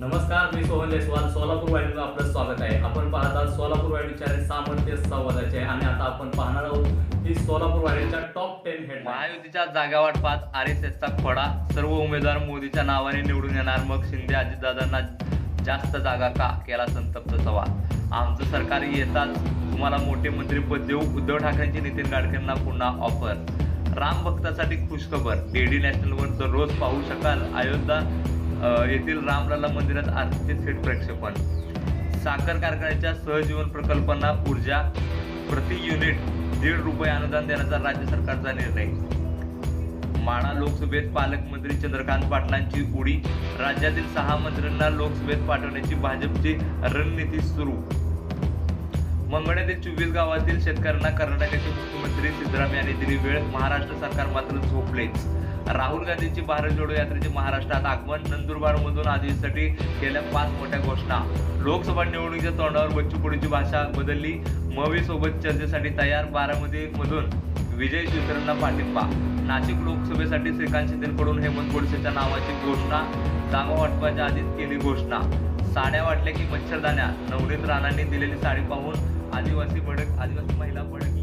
नमस्कार मी सोहन जयस्वाल सोलापूर वाहिनीला आपलं स्वागत आहे. आपण पाहत आहात सोलापूर वाहिनी सामर्थ्य संवादाचे आणि आता आपण पाहणार आहोत की सोलापूर वाहिनीच्या टॉप टेन हेड महायुतीच्या जागा वाटपात आर एस एसचा खोडा. सर्व उमेदवार मोदीच्या नावाने निवडून येणार. मग शिंदे अजितदादांना जास्त जागा का? केला संतप्त सवाल. आमचं सरकार येताच तुम्हाला मोठे मंत्रीपद देऊ उद्धव ठाकरेंची नितीन गाडकरींना पुन्हा ऑफर राम भक्तासाठी खुशखबर. डीडी नॅशनलवर दररोज पाहू शकाल. अयोध्या येथील रामलला मंदिरात आरतीचे थेट प्रक्षेपण. साखर कारखान्याच्या सहजीवन प्रकल्पांना ऊर्जा प्रति युनिट दीड रुपये अनुदान देण्याचा राज्य सरकारचा निर्णय. माणा लोकसभेत पालकमंत्री चंद्रकांत पाटलांची उडी राज्यातील सहा मंत्र्यांना लोकसभेत पाठवण्याची भाजपची रणनीती सुरू. मंगळ्यातील चोवीस गावातील शेतकऱ्यांना कर्नाटकाचे मुख्यमंत्री सिद्धरामय्या यांनी दिली वेळ. महाराष्ट्र सरकार मात्र झोपलेच. राहुल गांधींची भारत जोडो यात्रेचे महाराष्ट्रात आगमन. नंदुरबार मधून आदिवासीसाठी केल्या पाच मोठ्या घोषणा. लोकसभा निवडणुकीच्या तोंडावर बच्चू कडूची भाषा बदलली. मवी सोबत चर्चेसाठी तयार. बारामती मधून विजय शिवसरांना पाठिंबा. नाशिक लोकसभेसाठी श्रीकांत शिंदेकडून हेमंत गोडसेच्या नावाची घोषणा. जागा वाटपाच्या आधीच केली घोषणा. साड्या वाटल्या की मच्छरदाण्या. नवनीत राणांनी दिलेली साडी पाहून आदिवासी भडक आदिवासी महिला भडक